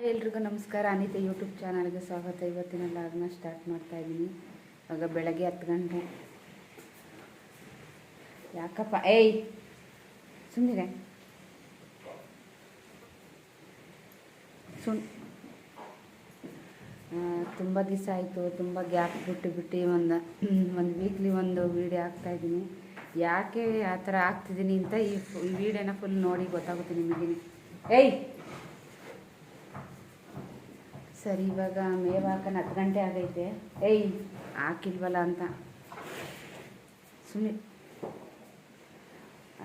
ಎಲ್ರಿಗೂ ನಮಸ್ಕಾರ. ಅನಿತಾ ಯೂಟ್ಯೂಬ್ ಚಾನಲ್ಗೆ ಸ್ವಾಗತ. ಇವತ್ತಿನ ಲಾಗ್ನ ಸ್ಟಾರ್ಟ್ ಮಾಡ್ತಾ ಇದ್ದೀನಿ ಆಗ ಬೆಳಗ್ಗೆ ಹತ್ತು ಗಂಟೆ. ಯಾಕಪ್ಪ? ಏಯ್! ಸುಮ್ಮನೆ ಸುಮ್ ತುಂಬ ದಿವಸ ಆಯಿತು. ತುಂಬ ಗ್ಯಾಪ್ ಬಿಟ್ಟು ಬಿಟ್ಟು ಒಂದು ಒಂದು ವೀಕ್ಲಿ ಒಂದು ವೀಡಿಯೋ ಹಾಕ್ತಾಯಿದ್ದೀನಿ ಯಾಕೆ ಆ ಥರ ಆಗ್ತಿದ್ದೀನಿ ಅಂತ ಈ ಈ ವಿಡಿಯೋನ ಫುಲ್ ನೋಡಿ ಗೊತ್ತಾಗುತ್ತೆ ನಿಮಗೆ ಏಯ್! ಸರಿ, ಇವಾಗ ಮೇವು ಹಾಕೋಣ ಹತ್ತು ಗಂಟೆ ಆಗೈತೆ. ಏಯ್, ಹಾಕಿಲ್ವಲ್ಲ ಅಂತ. ಸುಮ್ಮನೆ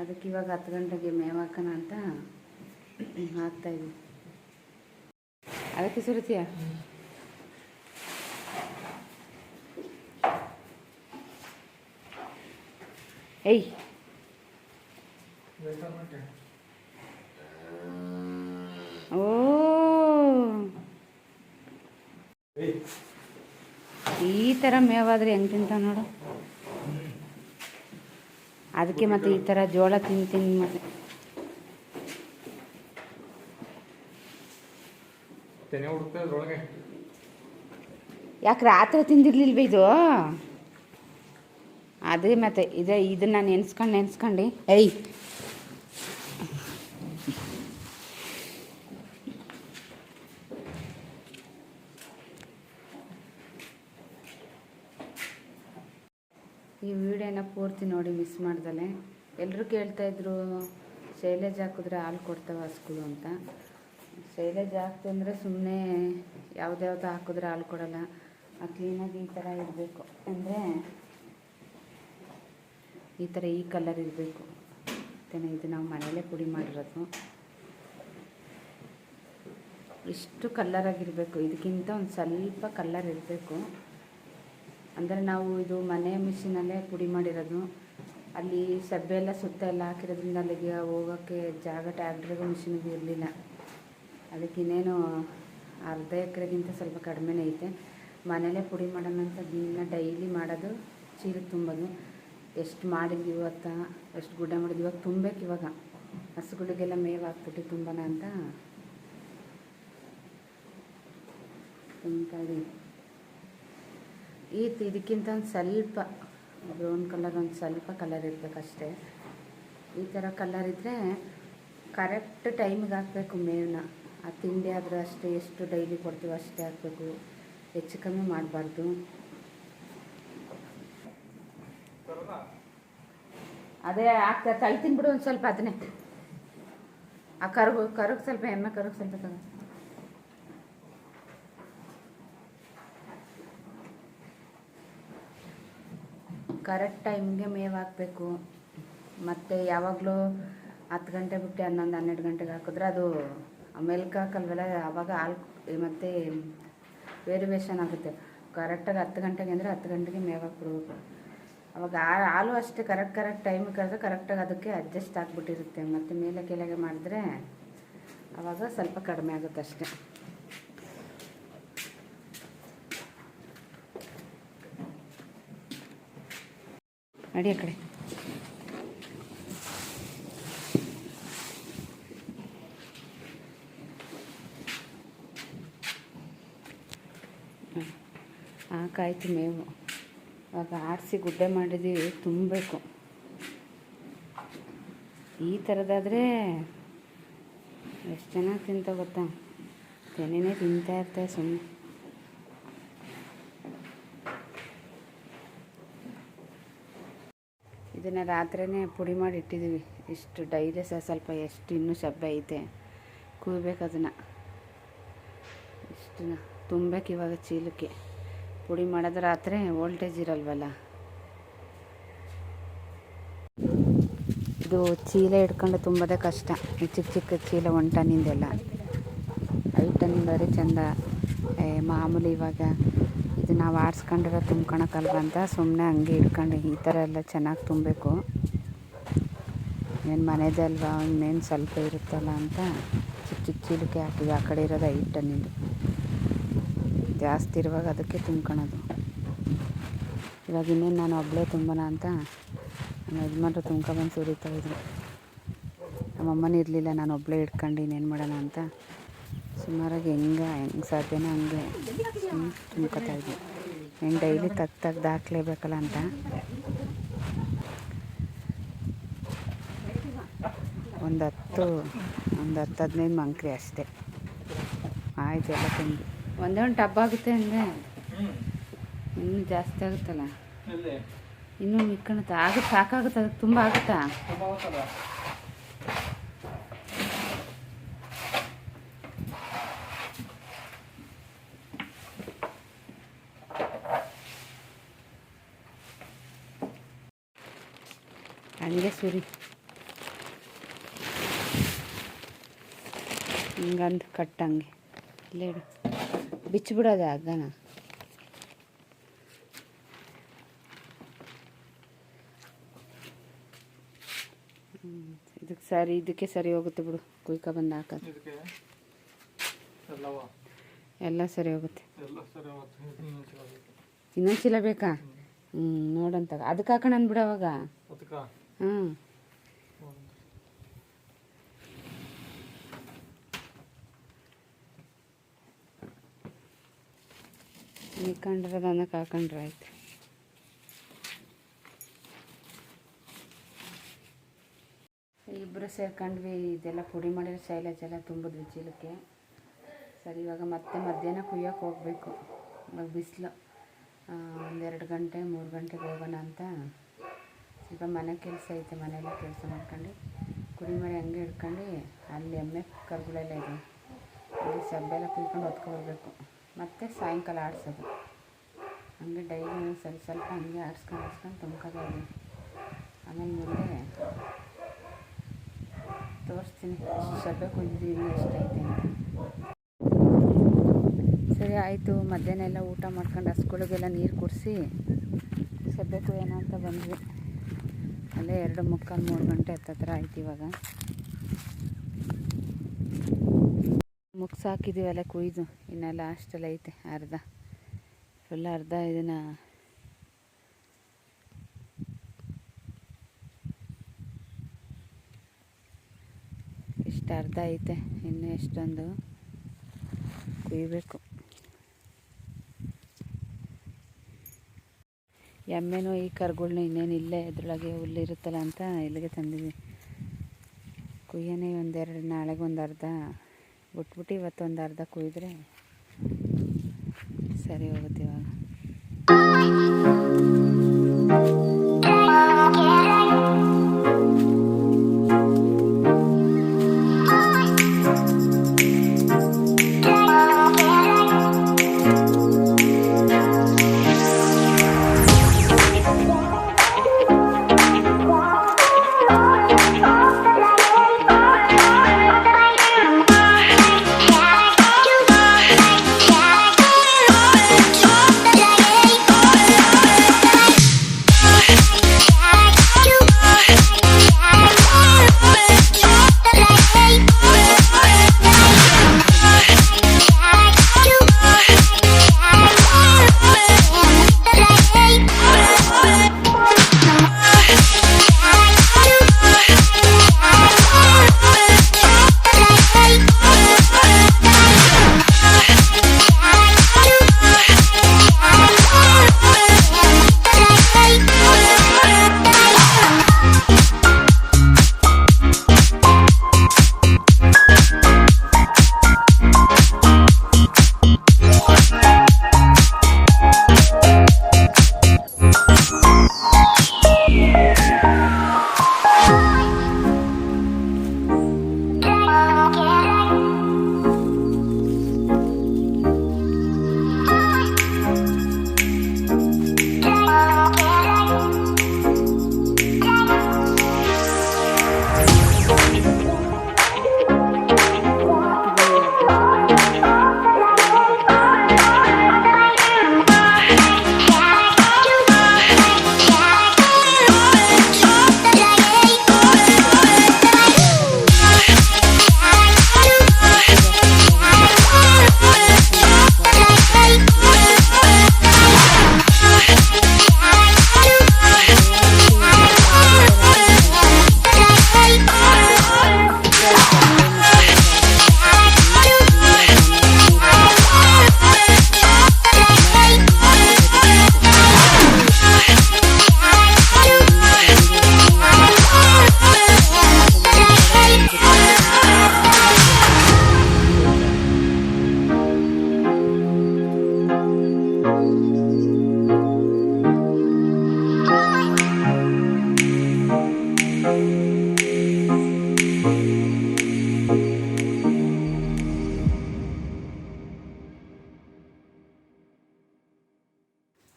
ಅದಕ್ಕೆ ಇವಾಗ ಹತ್ತು ಗಂಟೆಗೆ ಮೇವು ಹಾಕೋಣ ಅಂತ ಹಾಕ್ತಾಯಿದ್ವಿ ಅದಕ್ಕೆ ಸುರತಿಯ? ಏಯ್. ಈ ಥರ ಮೇವಾದ್ರೆ ಹೆಂಗೆ ತಿಂತಾವೆ ನೋಡು. ಅದಕ್ಕೆ ಮತ್ತೆ ಈ ಥರ ಜೋಳ ತಿಂತೀನಿ ಮತ್ತೆ. ಯಾಕೆ ರಾತ್ರಿ ತಿಂದಿರ್ಲಿಲ್ವ ಇದು? ಅದೇ ಮತ್ತೆ ಇದೇ ಇದನ್ನ ನೆನ್ಸ್ಕೊಂಡು ನೆನ್ಸ್ಕೊಂಡು. ಏಯ್ ಈ ವಿಡಿಯೋನ ಪೂರ್ತಿ ನೋಡಿ ಮಿಸ್ ಮಾಡ್ದಲೆ. ಎಲ್ಲರೂ ಕೇಳ್ತಾಯಿದ್ರು ಶೈಲೇಜ್ ಹಾಕಿದ್ರೆ ಹಾಲು ಕೊಡ್ತಾವೆ ಹಸ್ಗಳು ಅಂತ. ಶೈಲೇಜ್ ಹಾಕ್ತು ಅಂದರೆ ಸುಮ್ಮನೆ ಯಾವುದ್ಯಾವ್ದು ಹಾಕಿದ್ರೆ ಹಾಲು ಕೊಡಲ್ಲ. ಆ ಕ್ಲೀನಾಗಿ ಈ ಥರ ಇರಬೇಕು. ಅಂದರೆ ಈ ಥರ ಈ ಕಲರ್ ಇರಬೇಕು. ಮತ್ತು ಇದು ನಾವು ಮನೇಲೇ ಪುಡಿ ಮಾಡಿರೋದು. ಇಷ್ಟು ಕಲ್ಲರಾಗಿರಬೇಕು ಇದಕ್ಕಿಂತ ಒಂದು ಸ್ವಲ್ಪ ಕಲ್ಲರ್ ಇರಬೇಕು. ಅಂದರೆ ನಾವು ಇದು ಮನೆ ಮಿಷಿನಲ್ಲೇ ಪುಡಿ ಮಾಡಿರೋದು. ಅಲ್ಲಿ ಸಬ್ಬೆ ಎಲ್ಲ ಸುತ್ತ ಎಲ್ಲ ಹಾಕಿರೋದ್ರಿಂದ ಅಲ್ಲಿಗೆ ಹೋಗೋಕ್ಕೆ ಜಾಗ ಟ್ಯಾಕ್ಟ್ರಿಗೂ ಮಿಷಿನಿಗೂ ಇರಲಿಲ್ಲ. ಅದಕ್ಕೆ ಇನ್ನೇನು ಅರ್ಧ ಎಕರೆಗಿಂತ ಸ್ವಲ್ಪ ಕಡಿಮೆನೇ ಐತೆ. ಮನೇಲೇ ಪುಡಿ ಮಾಡೋಣ ಅಂತ ದಿನ ಡೈಲಿ ಮಾಡೋದು, ಚೀಲ ತುಂಬೋದು. ಎಷ್ಟು ಮಾಡಿದ್ವಿ ಇವತ್ತ, ಎಷ್ಟು ಗುಡ್ಡ ಮಾಡಿದ್ವಿ. ಇವಾಗ ತುಂಬಬೇಕು ಇವಾಗ. ಹಸುಗಳಿಗೆಲ್ಲ ಮೇವು ಹಾಕ್ಬಿಟ್ಟು ತುಂಬೋಣ ಅಂತ ಇದೀನಿ. ಈ ಇದಕ್ಕಿಂತ ಒಂದು ಸ್ವಲ್ಪ ಬ್ರೌನ್ ಕಲರ್ ಒಂದು ಸ್ವಲ್ಪ ಕಲರ್ ಇರಬೇಕಷ್ಟೇ. ಈ ಥರ ಕಲರ್ ಇದ್ದರೆ ಕರೆಕ್ಟ್ ಟೈಮಿಗೆ ಹಾಕಬೇಕು ಮೇವನ್ನ ಆ ತಿಂಡಿ ಆದರೂ ಅಷ್ಟೇ, ಎಷ್ಟು ಡೈಲಿ ಕೊಡ್ತೀವೋ ಅಷ್ಟೇ ಹಾಕಬೇಕು. ಹೆಚ್ಚು ಕಮ್ಮಿ ಮಾಡಬಾರ್ದು. ಅದೇ ಹಾಕ್ತಾ ತಲೆ ತಿನ್ಬಿಡು ಒಂದು ಸ್ವಲ್ಪ, ಅದನ್ನೇ. ಆ ಕರುಗು ಕರುಗೆ ಸ್ವಲ್ಪ, ಎಮ್ಮೆ ಕರುಗೆ ಸ್ವಲ್ಪ ಕರೆಕ್ಟ್ ಟೈಮ್ಗೆ ಮೇವು ಹಾಕಬೇಕು. ಮತ್ತು ಯಾವಾಗಲೂ ಹತ್ತು ಗಂಟೆ ಬಿಟ್ಟು ಹನ್ನೊಂದು, ಹನ್ನೆರಡು ಗಂಟೆಗೆ ಹಾಕಿದ್ರೆ ಅದು ಮೆಲ್ಕು ಹಾಕಲ್ವಲ್ಲ ಆವಾಗ ಹಾಲು ಮತ್ತು ವೇರಿಯೇಷನ್ ಆಗುತ್ತೆ. ಕರೆಕ್ಟಾಗಿ ಹತ್ತು ಗಂಟೆಗೆ ಅಂದರೆ ಹತ್ತು ಗಂಟೆಗೆ ಮೇವು ಹಾಕ್ಬಿಡ್ಬೇಕು ಅವಾಗ ಹಾಲು ಅಷ್ಟೇ ಕರೆಕ್ಟ್ ಕರೆಕ್ಟ್ ಟೈಮಿಗೆ ಕರೆದ್ರೆ ಕರೆಕ್ಟಾಗಿ ಅದಕ್ಕೆ ಅಡ್ಜಸ್ಟ್ ಆಗಿಬಿಟ್ಟಿರುತ್ತೆ. ಮತ್ತು ಮೇಲೆ ಕೆಳಗೆ ಮಾಡಿದ್ರೆ ಆವಾಗ ಸ್ವಲ್ಪ ಕಡಿಮೆ ಆಗುತ್ತೆ ಅಷ್ಟೇ. ನಡಿ ಆ ಕಡೆ. ಹಾಕಾಯ್ತು ಮೇವು. ಇವಾಗ ಆಡಿಸಿ ಗುಡ್ಡೆ ಮಾಡಿದ್ದೀವಿ, ತುಂಬಬೇಕು. ಈ ಥರದಾದರೆ ಎಷ್ಟು ಚೆನ್ನಾಗಿ ತಿಂತ ಗೊತ್ತಾ? ತೆನೆನೇ ತಿಂತಾ ಇರ್ತಾರೆ ಸುಮ್ಮನೆ ಇದನ್ನು ರಾತ್ರಿನೇ ಪುಡಿ ಮಾಡಿ ಇಟ್ಟಿದ್ದೀವಿ. ಇಷ್ಟು ಡೈಲಿ ಸಹ ಸ್ವಲ್ಪ ಎಷ್ಟು ಇನ್ನೂ ಶಬ್ದ ಐತೆ. ಕುಯ್ಬೇಕು ಅದನ್ನು. ಇಷ್ಟನ್ನ ತುಂಬಬೇಕು ಇವಾಗ ಚೀಲಕ್ಕೆ. ಪುಡಿ ಮಾಡೋದು ರಾತ್ರಿ ವೋಲ್ಟೇಜ್ ಇರಲ್ವಲ್ಲ. ಇದು ಚೀಲ ಹಿಡ್ಕೊಂಡು ತುಂಬೋದೇ ಕಷ್ಟ. ಈ ಚಿಕ್ಕ ಚಿಕ್ಕ ಚೀಲ ಒನ್ ಟನ್ನಿಂದೆಲ್ಲ ಐದು ಟನ್ನಿಂದವರೆ ಚಂದ. ಮಾಮೂಲಿ ಇವಾಗ ಇದು ನಾವು ಆರಿಸ್ಕೊಂಡಿರೋ ತುಂಬ್ಕೊಳಕ್ಕಲ್ವ ಅಂತ ಸುಮ್ಮನೆ ಹಂಗೆ ಇಟ್ಕೊಂಡು ಈ ಥರ ಎಲ್ಲ ಚೆನ್ನಾಗಿ ತುಂಬಬೇಕು. ಏನು ಮನೆದಲ್ವಾ ಇನ್ನೇನು ಸ್ವಲ್ಪ ಇರುತ್ತಲ್ಲ ಅಂತ ಚಿಕ್ಕ ಚಿಕ್ಕ ಚೀಲಕ್ಕೆ ಹಾಕಿದ್ವಿ ಆ ಕಡೆ ಇರೋದು ಐದು ಟನ್ನಿಂದು ಜಾಸ್ತಿ ಇರುವಾಗ ಅದಕ್ಕೆ ತುಂಬ್ಕೊಳೋದು. ಇವಾಗ ಇನ್ನೇನು ನಾನು ಒಬ್ಬಳೇ ತುಂಬೋಣ ಅಂತ ನಮ್ಮ ಯಜಮಾನ್ರು ಇದ್ರು. ನಮ್ಮಮ್ಮನ ಇರಲಿಲ್ಲ ನಾನು ಒಬ್ಬಳೇ ಇಟ್ಕೊಂಡು ಇನ್ನೇನು ಮಾಡೋಣ ಅಂತ. ಸುಮಾರಾಗಿ ಹೆಂಗೆ ಹೆಂಗೆ ಸಾಧ್ಯನೋ ಹಂಗೆ. ತುಂಬ್ಕೊತಾ ಇದ್ವಿ. ಏನು ಡೈಲಿ ತಗ್ ತೆಗ್ದು ಹಾಕ್ಲೇಬೇಕಲ್ಲ ಅಂತ. ಒಂದು ಹತ್ತು ಒಂದು ಹತ್ತು ಹದಿನೈದು ಮಂಕ್ರಿ ಅಷ್ಟೇ. ಆಯ್ತು ಎಲ್ಲ ತುಂಬಿ ಒಂದೇ ಒಂದು ಟಬ್ ಆಗುತ್ತೆ ಅಂದರೆ ಇನ್ನೂ ಜಾಸ್ತಿ ಆಗುತ್ತಲ್ಲ? ಇನ್ನೂ ಮಿಕ್ಕಣತ್ತೆ? ಆಗುತ್ತೆ ಸಾಕಾಗುತ್ತೆ ಅದಕ್ಕೆ ತುಂಬ ಆಗುತ್ತಾ ತುಂಬ ಹೋಗ್ತದ ಹಂಗೆ ಸುರಿ ಹಿಂಗಂದು ಕಟ್ಟಂಗೆ. ಇಲ್ಲೇ ಬಿಚ್ಚಿಬಿಡೋದೆ ಹ್ಮ್. ಇದಕ್ಕೆ ಸರಿ ಇದಕ್ಕೆ ಸರಿ ಹೋಗುತ್ತೆ ಬಿಡು. ಕುಯ್ಕ ಬಂದು ಹಾಕೋದು. ಎಲ್ಲ ಸರಿ ಹೋಗುತ್ತೆ. ಇನ್ನೊಂದು ಚಲೋ ಬೇಕು. ಹ್ಞೂ ನೋಡಂತ ಅದಕ್ಕೆ ಹಾಕೋಣ ಅಂದ್ಬಿಡು ಅವಾಗ ಹ್ಞೂ ನಿಕ್ಕೊಂಡ್ರೆ ಅನ್ನಕ್ಕೆ ಹಾಕೊಂಡ್ರೆ ಆಯ್ತು. ಇಬ್ಬರು ಸೇರ್ಕೊಂಡ್ವಿ, ಇದೆಲ್ಲ ಪುಡಿ ಮಾಡಿರೋ ಶೈಲೇಜ್ ಎಲ್ಲ ತುಂಬಿದ್ವಿ ಚೀಲಕ್ಕೆ. ಸರಿ, ಇವಾಗ ಮತ್ತೆ ಮಧ್ಯಾಹ್ನ ಕುಯ್ಯೋಕೆ ಹೋಗಬೇಕು. ಇವಾಗ ಬಿಸಿಲು. ಒಂದೆರಡು ಗಂಟೆ, ಮೂರು ಗಂಟೆಗೆ ಹೋಗೋಣ ಅಂತ. ಸ್ವಲ್ಪ ಮನೆ ಕೆಲಸ ಐತೆ, ಮನೆಯೆಲ್ಲ ಕೆಲಸ ಮಾಡ್ಕೊಂಡು. ಕುಡಿ ಮರಿ ಹಂಗೆ ಹಿಡ್ಕೊಂಡು, ಅಲ್ಲಿ ಎಮ್ಮೆ ಕರುಗಳೆಲ್ಲ ಇದೆ. ಅಲ್ಲಿ ಸಬ್ಬೆಲ್ಲ ಕುಯ್ಕೊಂಡು ಹೊತ್ಕೊಬರ್ಬೇಕು ಮತ್ತು ಸಾಯಂಕಾಲ ಆಡಿಸೋದು. ಹಂಗೆ ಡೈಲಿ ಸ್ವಲ್ಪ ಸ್ವಲ್ಪ ಹಂಗೆ ಆಡಿಸ್ಕೊಂಡು ಆಡ್ಸ್ಕೊಂಡು ತುಂಬ್ಕೋಬೋದು ಆಮೇಲೆ ಮುಂದೆ ತೋರಿಸ್ತೀನಿ. ಸ್ವಲ್ಪ ಕುಯ್ದಿದ್ದೀವಿ ಎಷ್ಟೈತೆ ಅಂತ. ಸರಿ, ಆಯಿತು. ಮಧ್ಯಾಹ್ನ ಎಲ್ಲ ಊಟ ಮಾಡ್ಕೊಂಡು ಹಸ್ಗಳಿಗೆಲ್ಲ ನೀರು ಕುಡಿಸಿ ಸಬ್ಬೆ ಕುಯ್ಯೋಣ ಅಂತ ಬಂದ್ವಿ. ಅಲ್ಲೇ ಎರಡು ಮುಕ್ಕಾಲು ಮೂರು ಗಂಟೆ ಹತ್ತತ್ರ ಆಯ್ತು ಇವಾಗ. ಮುಗ್ಸ್ ಹಾಕಿದ್ದೀವಲ್ಲ ಕುಯ್ದು. ಇನ್ನು ಲಾಸ್ಟಲ್ಲಿ ಐತೆ, ಅರ್ಧ. ಫುಲ್ ಅರ್ಧ ಇದನ್ನು. ಇಷ್ಟು ಅರ್ಧ ಐತೆ, ಇನ್ನು ಎಷ್ಟೊಂದು ಕುಯ್ಬೇಕು. ಎಮ್ಮೆನೂ ಈ ಕರ್ಗಳ್ನು ಇನ್ನೇನು ಇಲ್ಲೇ ಇದ್ರೊಳಗೆ ಹುಲ್ಲಿರುತ್ತಲ್ಲ ಅಂತ ಇಲ್ಲಿಗೆ ತಂದಿದ್ವಿ. ಕುಯ್ಯನೇ ಒಂದೆರಡು ನಾಳೆಗೆ ಒಂದು ಅರ್ಧ. ಬಿಟ್ಬಿಟ್ಟು ಇವತ್ತೊಂದು ಅರ್ಧ ಕುಯ್ದ್ರೆ ಸರಿ ಹೋಗುತ್ತೆ ಇವಾಗ.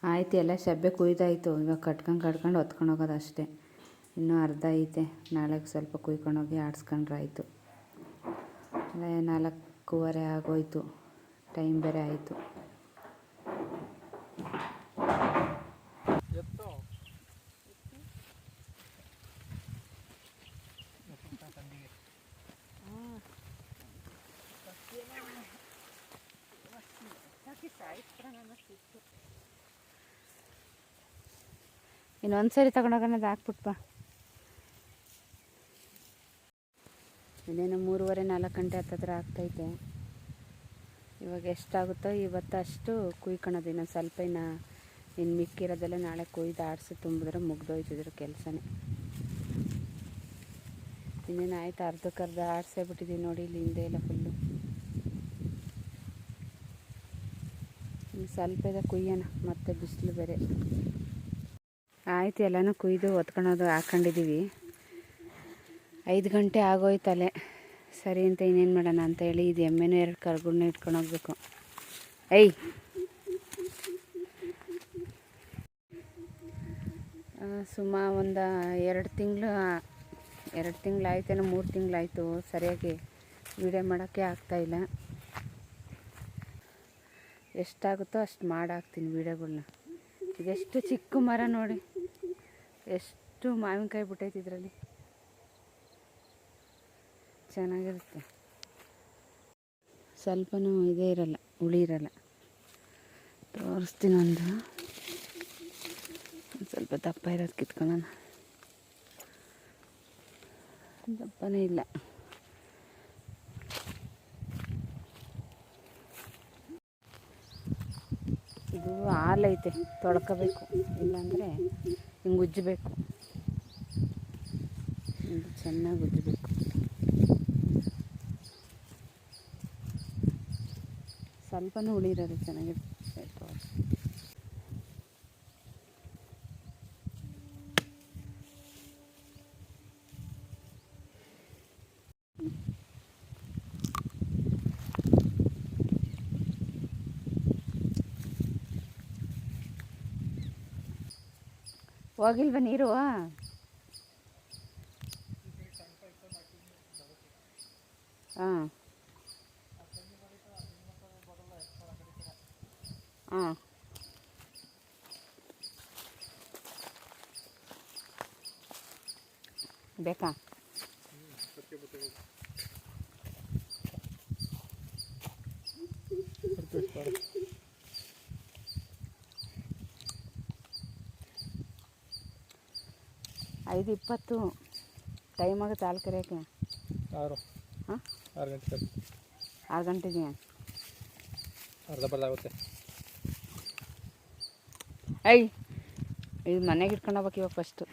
ಆಯ್ತು, ಎಲ್ಲ ಸಬ್ಬೆ ಕುಯ್ದಾಯ್ತು. ಇವಾಗ ಕಟ್ಕೊಂಡು ಕಟ್ಕೊಂಡು ಹೊತ್ಕೊಂಡು ಹೋಗೋದು ಅಷ್ಟೇ. ಇನ್ನೂ ಅರ್ಧ ಐತೆ. ನಾಳೆಗೆ ಸ್ವಲ್ಪ ಕುಯ್ಕೊಂಡೋಗಿ ಆಡಿಸ್ಕೊಂಡ್ರೆ ಆಯಿತು ನಾಲ್ಕೂವರೆ ಆಗೋಯ್ತು. ಟೈಮ್ ಬೇರೆ ಆಯಿತು. ಇನ್ನೊಂದು ಸರಿ ತಗೊಂಡೋಗೋಣದು ಹಾಕ್ಬಿಟ್ಪ ಇನ್ನೇನು ಮೂರುವರೆ ನಾಲ್ಕು ಗಂಟೆ ಹತ್ತತ್ರ ಆಗ್ತೈತೆ. ಇವಾಗ ಎಷ್ಟಾಗುತ್ತೋ ಇವತ್ತು ಅಷ್ಟು ಕುಯ್ಕೊಳೋದು ಇನ್ನೊಂದು ಸ್ವಲ್ಪ ಇನ್ನು ಇನ್ನು ಮಿಕ್ಕಿರೋದೆಲ್ಲ ನಾಳೆ ಕುಯ್ದು ಆಡಿಸಿ ತುಂಬಿದ್ರೆ ಮುಗ್ದೋಯ್ತಿದ್ರು ಕೆಲಸನೇ. ಇನ್ನೇನು ಆಯ್ತು ಅರ್ಧಕ್ಕೆ ಅರ್ಧ ಆಡಿಸೇ ಬಿಟ್ಟಿದ್ದೀನಿ ನೋಡಿ, ಇಲ್ಲಿ ಹಿಂದೆ ಇಲ್ಲ ಫುಲ್ಲು ಸ್ವಲ್ಪ ಇದೆ, ಕುಯ್ಯೋಣ, ಮತ್ತೆ ಬಿಸಿಲು ಬೇರೆ. ಆಯ್ತು, ಎಲ್ಲನೂ ಕುಯ್ದು ಹೊತ್ಕೊಳೋದು ಹಾಕೊಂಡಿದ್ದೀವಿ ಐದು ಗಂಟೆ ಆಗೋಯ್ತಲೆ ಸರಿ ಅಂತ ಇನ್ನೇನು ಮಾಡೋಣ ಅಂತ ಹೇಳಿ ಇದು ಎಮ್ಮೆನೂ ಎರಡು ಕರ್ಗುಡ್ನ ಇಟ್ಕೊಂಡು ಹೋಗ್ಬೇಕು. ಐ ಸುಮ ಒಂದು ಎರಡು ತಿಂಗಳು, ಎರಡು ತಿಂಗಳಾಯ್ತೇನೋ, ಮೂರು ತಿಂಗಳಾಯಿತು, ಸರಿಯಾಗಿ ವಿಡಿಯೋ ಮಾಡೋಕ್ಕೆ ಆಗ್ತಾಯಿಲ್ಲ ಎಷ್ಟಾಗುತ್ತೋ ಅಷ್ಟು ಮಾಡಾಕ್ತೀನಿ ವೀಡಿಯೋಗಳ್ನ. ಇದೆಷ್ಟು ಚಿಕ್ಕ ಮರ ನೋಡಿ. ಎಷ್ಟು ಮಾವಿನಕಾಯಿ ಬಿಟ್ಟೈತಿ ಇದರಲ್ಲಿ. ಚೆನ್ನಾಗಿರುತ್ತೆ. ಸ್ವಲ್ಪನೂ ಇದೇ ಇರಲ್ಲ, ಹುಳಿ ಇರಲ್ಲ. ತೋರಿಸ್ತೀನಿ ಒಂದು. ಸ್ವಲ್ಪ ದಪ್ಪ ಇರೋದು ಕಿತ್ಕೊಳ್ಳೋಣ. ದಪ್ಪನೇ ಇಲ್ಲ. ಇದು ಹಾಲೈತೆ, ತೊಳ್ಕೋಬೇಕು. ಇಲ್ಲಾಂದರೆ ಹಿಂಗೆ ಉಜ್ಜಬೇಕು. ಚೆನ್ನಾಗಿ ಉಜ್ಜಬೇಕು. ಸ್ವಲ್ಪನೂ ಉಳಿರೋದು ಚೆನ್ನಾಗಿರುತ್ತೆ. ಹೋಗಿಲ್ವ ನೀರು? ಹಾಂ. ಹಾಂ. ಬೇಕಾ? ಐದು ಇಪ್ಪತ್ತು ಟೈಮ್ ಆಗುತ್ತೆ ಹಾಲು ಕರೆಯೋಕ್ಕೆ. ಆರು. ಹಾಂ? ಆರು ಗಂಟೆ ಆರು ಗಂಟೆಗೆ. ಅರ್ಧ ಬರ್ಧ ಆಗುತ್ತೆ. ಐ ಇದು ಮನೆಗೆ ಇಟ್ಕೊಂಡು ಹೋಗ್ಬೇಕು ಇವಾಗ ಫಸ್ಟು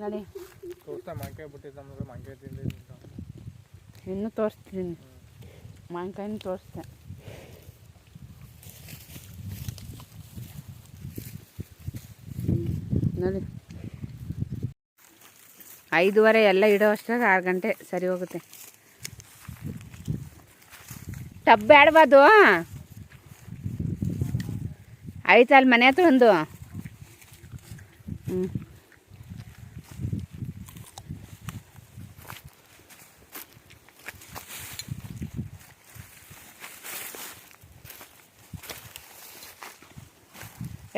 ನೋಡಿ ಇನ್ನೂ ತೋರಿಸ್ತೀನಿ. ಮಾವಿನಕಾಯಿನೂ ತೋರಿಸ್ತೆ. ನೋಡಿ. ಐದೂವರೆ ಎಲ್ಲ ಇಡೋ ಅಷ್ಟಾಗ ಆರು ಗಂಟೆ ಸರಿ ಹೋಗುತ್ತೆ. ಟಬ್ ಬೇಡಬಾದು ಆಯ್ತು ಅಲ್ಲಿ ಮನೆ ಹತ್ರ ಒಂದು. ಹ್ಞೂ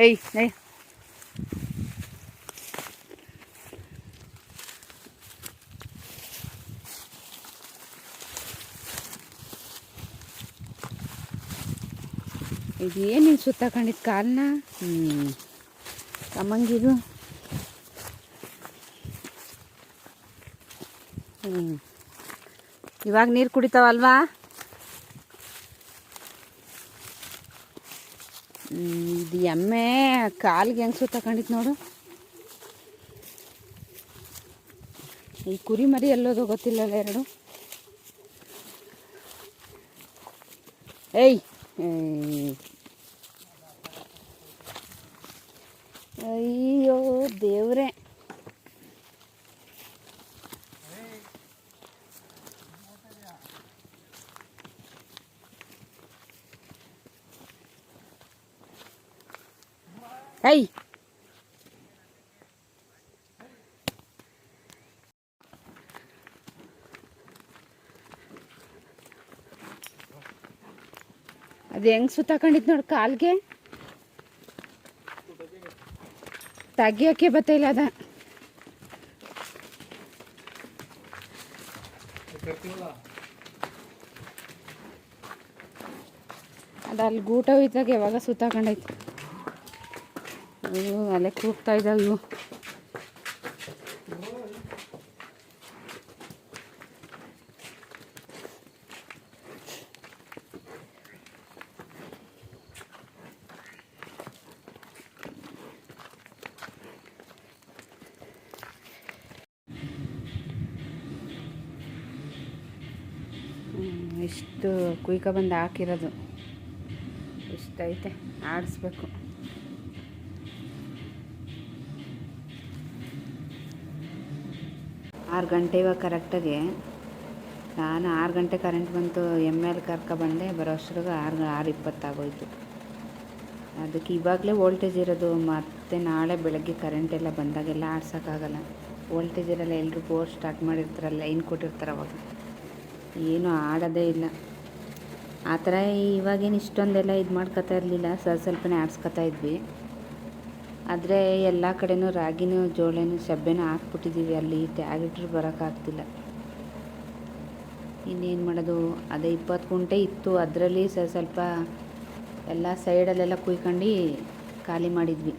ಏಯ್ ಏಯ್ ಇದೇನು ನೀನು ಸುತ್ತಕೊಂಡಿದ್ದು ಕಾಲನ್ನ ಹ್ಞೂ ಕಮ್ಮಂಗಿದು ಹ್ಞೂ ಇವಾಗ ನೀರು ಕುಡಿತಾವಲ್ವಾ ಹ್ಮ್, ಇದು ಎಮ್ಮೆ ಕಾಲಿಗೆ ಹೆಂಗೆ ಸುತ್ತಾಕೊಂಡಿತ್ತು ನೋಡು. ಈ ಕುರಿ ಮರಿ ಎಲ್ಲೋದು ಗೊತ್ತಿಲ್ಲಲ್ಲ ಎರಡು. ಏಯ್. ಅಯ್ಯೋ ದೇವ್ರೆ. ಐ ಅದು ಹೆಂಗ್ ಸುತ್ತಾಕೊಂಡಿದ್ ನೋಡಿ ಕಾಲ್ಗೆ? ತೆಗಿಯೋಕ್ಕೆ ಬತ್ತಿಲ್ಲ ಅದ. ಅದು ಅಲ್ಲಿ ಗೂಟ ಹೋಯ್ತಾಗ ಯಾವಾಗ ಸುತ್ತಾಕೊಂಡೈತೆ. ಅಯ್ಯೋ ಕೂಗ್ತಾ ಇದ್ದಾವೆ ಇವು. ಇಷ್ಟು ಕುಯ್ಕ ಹಾಕಿರೋದು. ಇಷ್ಟೈತೆ ಆಡಿಸ್ಬೇಕು. ಆರು ಗಂಟೆ ಇವಾಗ ಕರೆಕ್ಟಾಗಿ ನಾನು ಆರು ಗಂಟೆ ಕರೆಂಟ್ ಬಂತು ಎಂ ಎಲ್ ಕರ್ಕೊಬಂದೆ ಬರೋ ಅಷ್ಟ್ರಿಗೆ ಆರು ಆರು ಇಪ್ಪತ್ತಾಗೋಯ್ತು ಅದಕ್ಕೆ ಇವಾಗಲೇ ವೋಲ್ಟೇಜ್ ಇರೋದು, ಮತ್ತೆ ನಾಳೆ ಬೆಳಗ್ಗೆ ಕರೆಂಟ್ ಎಲ್ಲ ಬಂದಾಗೆಲ್ಲ ಆಡ್ಸೋಕ್ಕಾಗಲ್ಲ. ವೋಲ್ಟೇಜ್ ಇರಲ್ಲ ಎಲ್ಲರೂ ಬೋರ್ ಸ್ಟಾರ್ಟ್ ಮಾಡಿರ್ತಾರೆ ಲೈನ್ ಕೊಟ್ಟಿರ್ತಾರೆ ಅವಾಗ. ಏನೂ ಆಡೋದೇ ಇಲ್ಲ. ಆ ಥರ ಇವಾಗೇನು ಇಷ್ಟೊಂದೆಲ್ಲ ಇದು ಮಾಡ್ಕೊತಾ ಇರಲಿಲ್ಲ ಸ್ವಲ್ಪ ಸ್ವಲ್ಪನೇ ಆಡ್ಸ್ಕೊತಾ ಇದ್ವಿ. ಆದರೆ ಎಲ್ಲ ಕಡೆನೂ ರಾಗಿನೂ, ಜೋಳನೂ ಸಬ್ಬೆನೂ ಹಾಕ್ಬಿಟ್ಟಿದ್ದೀವಿ ಅಲ್ಲಿ ಟ್ಯಾಗ್ ಇಟ್ಟರು ಬರೋಕ್ಕಾಗ್ತಿಲ್ಲ. ಇನ್ನೇನು ಮಾಡೋದು? ಅದೇ ಇಪ್ಪತ್ತು ಗುಂಟೆ ಇತ್ತು. ಅದರಲ್ಲಿ ಸ್ವಲ್ಪ ಎಲ್ಲ ಸೈಡಲ್ಲೆಲ್ಲ ಕುಯ್ಕೊಂಡು ಖಾಲಿ ಮಾಡಿದ್ವಿ.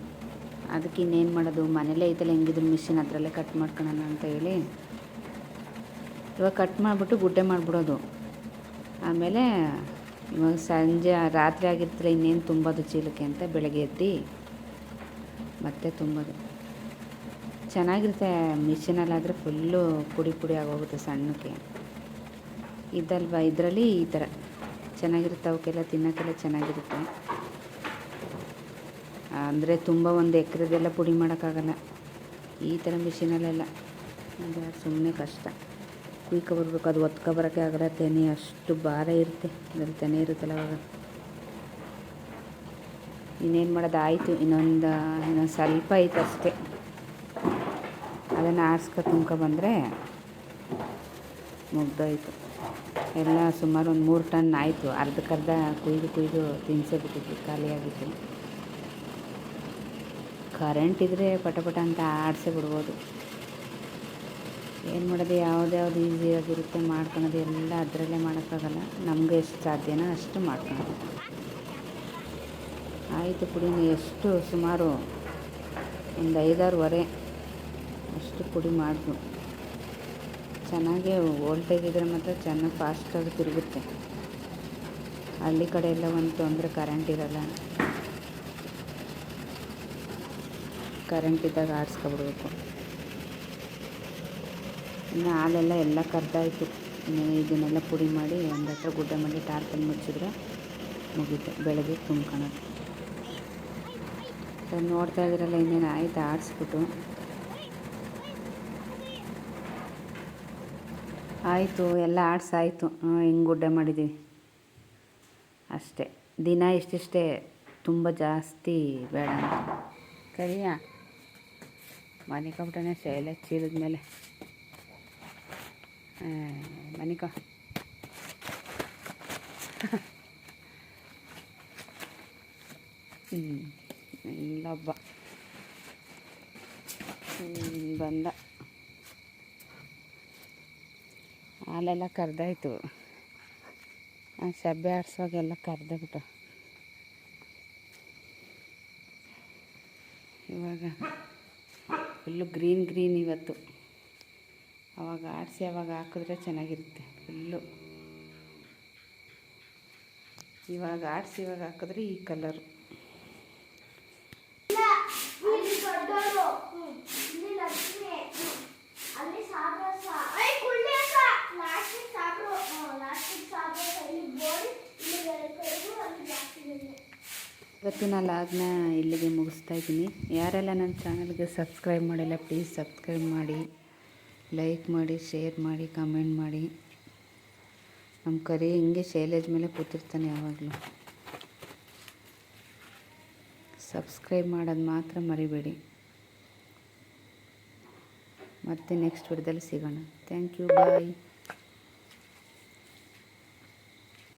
ಅದಕ್ಕೆ ಇನ್ನೇನು ಮಾಡೋದು? ಮನೇಲೇ ಐತಲ್ಲ ಹೆಂಗಿದ್ರು ಮಿಷಿನ್ ಅದರಲ್ಲೇ ಕಟ್ ಮಾಡ್ಕೊಳ್ಳೋಣ ಅಂತ ಹೇಳಿ. ಇವಾಗ ಕಟ್ ಮಾಡಿಬಿಟ್ಟು ಗುಡ್ಡೆ ಮಾಡಿಬಿಡೋದು. ಆಮೇಲೆ ಇವಾಗ ಸಂಜೆ, ರಾತ್ರಿ ಆಗಿರ್ತಲ್ಲ ಇನ್ನೇನು ತುಂಬೋದು ಚೀಲಕ್ಕೆ ಅಂತ ಬೆಳಗ್ಗೆ ಎದ್ದು ಮತ್ತೆ ತುಂಬೋದು. ಚೆನ್ನಾಗಿರುತ್ತೆ ಮಿಷಿನಲ್ಲಾದರೆ ಫುಲ್ಲು ಪುಡಿ ಪುಡಿ ಆಗೋಗುತ್ತೆ ಸಣ್ಣಕ್ಕೆ. ಇದಲ್ವ, ಇದರಲ್ಲಿ ಈ ಥರ. ಚೆನ್ನಾಗಿರುತ್ತೆ, ಅವಕ್ಕೆಲ್ಲ ತಿನ್ನೋಕ್ಕೆಲ್ಲ ಚೆನ್ನಾಗಿರುತ್ತೆ. ಅಂದರೆ ತುಂಬ ಒಂದು ಎಕರೆದೆಲ್ಲ ಪುಡಿ ಮಾಡೋಕ್ಕಾಗಲ್ಲ. ಈ ಥರ ಮಿಷಿನಲ್ಲೆಲ್ಲ. ಸುಮ್ಮನೆ ಕಷ್ಟ. ಕುಯ್ಕೊ ಬರಬೇಕು, ಅದು ಒತ್ಕೊ ಬರೋಕ್ಕೆ ಆಗಲ್ಲ, ತೆನೆ ಅಷ್ಟು ಭಾರ ಇರುತ್ತೆ. ಅದರಲ್ಲಿ ತೆನೆ ಇರುತ್ತಲ್ಲ ಅವಾಗ. ಇನ್ನೇನು ಮಾಡೋದು ಆಯಿತು, ಇನ್ನೊಂದು ಇನ್ನೊಂದು ಸ್ವಲ್ಪ ಐತೆ ಅಷ್ಟೇ ಅದನ್ನು ಆರಿಸ್ಕೊ ತುಂಬ್ಕೊ ಬಂದರೆ ಮುಗ್ದೋಯ್ತು. ಎಲ್ಲ ಸುಮಾರು ಒಂದು ಮೂರು ಟನ್ ಆಯಿತು. ಅರ್ಧಕ್ಕರ್ಧ ಕುಯ್ದು ಕುಯ್ದು ತಿನ್ಸೇ ಬಿಟ್ಟಿದ್ವಿ ಖಾಲಿಯಾಗಿತ್ತು ಕರೆಂಟ್ ಇದ್ದರೆ ಪಟ ಪಟ ಅಂತ ಆಡಿಸೇ ಬಿಡ್ಬೋದು. ಏನು ಮಾಡೋದು ಯಾವುದ್ಯಾವ್ದು ಈಸಿಯಾಗಿರುತ್ತೆ ಮಾಡ್ಕೊಳೋದು, ಎಲ್ಲ ಅದರಲ್ಲೇ ಮಾಡೋಕ್ಕಾಗಲ್ಲ. ನಮಗೆ ಎಷ್ಟು ಸಾಧ್ಯನೋ ಅಷ್ಟು ಮಾಡ್ಕೊಳೋದು. ಆಯಿತು ಪುಡಿನ ಎಷ್ಟು ಸುಮಾರು ಒಂದು ಐದಾರುವರೆ ಅಷ್ಟು ಪುಡಿ ಮಾಡಿದ್ರು ಚೆನ್ನಾಗಿ ವೋಲ್ಟೇಜ್ ಇದ್ದರೆ ಮಾತ್ರ ಚೆನ್ನಾಗಿ ಫಾಸ್ಟಾಗಿ ತಿರುಗುತ್ತೆ. ಹಳ್ಳಿ ಕಡೆ ಎಲ್ಲ ಒಂದು ತೊಂದರೆ ಕರೆಂಟ್ ಇರಲ್ಲ. ಕರೆಂಟ್ ಇದ್ದಾಗ ಆಡಿಸ್ಕೊಬಿಡ್ಬೇಕು ಇನ್ನು ಹಾಲೆಲ್ಲ ಎಲ್ಲ ಕರ್ದಾಯಿತು. ಇದನ್ನೆಲ್ಲ ಪುಡಿ ಮಾಡಿ ಒಂದು ಹತ್ರ ಗುಡ್ಡ ಮಾಡಿ ಟಾರ್ಪಲ್ ಮುಚ್ಚಿದ್ರೆ ಮುಗೀತು. ಬೆಳಗ್ಗೆ ತುಂಬ್ಕೊಳೋದು. ಸರ್ ನೋಡ್ತಾ ಇದ್ದೀರಲ್ಲ ಇನ್ನೇನು ಆಯ್ತು, ಆಡಿಸ್ಬಿಟ್ಟು. ಆಯಿತು, ಎಲ್ಲ ಆಡ್ಸಾಯಿತು. ಹಿಂಗೆ ಗುಡ್ಡೆ ಮಾಡಿದ್ದೀವಿ ಅಷ್ಟೇ. ದಿನ ಇಷ್ಟಿಷ್ಟೇ ತುಂಬ ಜಾಸ್ತಿ ಬೇಡ ಕರಿಯ ಮನೆ ಕಂಪ್ಟೇ ಶೈಲ ಚೀಲದ ಮೇಲೆ. ಮನಿಕ ಹ್ಞೂ ಹ್ಮ್, ಬಂದ. ಹಾಲೆಲ್ಲ ಕರೆದಾಯ್ತು. ಸಬ್ಬೆ ಆಡಿಸುವಾಗೆಲ್ಲ ಕರೆದ್ಬಿಟ್ಟು. ಇವಾಗ ಫುಲ್ಲು ಗ್ರೀನ್ ಗ್ರೀನ್ ಇವತ್ತು. ಅವಾಗ ಆಡಿಸಿ ಅವಾಗ ಹಾಕಿದ್ರೆ ಚೆನ್ನಾಗಿರುತ್ತೆ ಫುಲ್ಲು ಇವಾಗ ಆಡಿಸಿ ಇವಾಗ ಹಾಕಿದ್ರೆ ಈ ಕಲರು ಇಲ್ಲಿ ದೊಡ್ಡೋರು ಇಲ್ಲಿ ಲಕ್ಷ್ಮಿ ಅಲ್ಲಿ ಸಾಬ್ರಸ ಐ ಕುಳ್ಳಿಯಸ ಲಾಸ್ಟಿಗೆ ಸಾಬ್ರು ಲಾಸ್ಟಿಗೆ ಸಾಬ್ರಸ ಇಲ್ಲಿ ಬೋರ್ಡ್ ಇಲ್ಲಿ ಬೆಳಕರು ಅಲ್ಲಿ ಜಾಸ್ತಿ ಇದೆ ಇವತ್ತಿನ ಲಾಗ್ನ ಇಲ್ಲಿಗೆ ಮುಗಿಸ್ತಾ ಇದ್ದೀನಿ. ಯಾರೆಲ್ಲ ನನ್ನ ಚಾನಲ್ಗೆ ಸಬ್ಸ್ಕ್ರೈಬ್ ಮಾಡಿಲ್ಲ ಪ್ಲೀಸ್ ಸಬ್ಸ್ಕ್ರೈಬ್ ಮಾಡಿ ಲೈಕ್ ಮಾಡಿ ಶೇರ್ ಮಾಡಿ ಕಮೆಂಟ್ ಮಾಡಿ. ನಮ್ಮ ಕರಿ ಹಿಂಗೆ ಶೈಲೇಜ್ ಮೇಲೆ ಕೂತಿರ್ತಾನೆ ಯಾವಾಗಲೂ. ಸಬ್ಸ್ಕ್ರೈಬ್ ಮಾಡೋದು ಮಾತ್ರ ಮರಿಬೇಡಿ. ಮತ್ತೆ ನೆಕ್ಸ್ಟ್ ವಿಡಿಯೋದಲ್ಲಿ ಸಿಗೋಣ. Thank you bye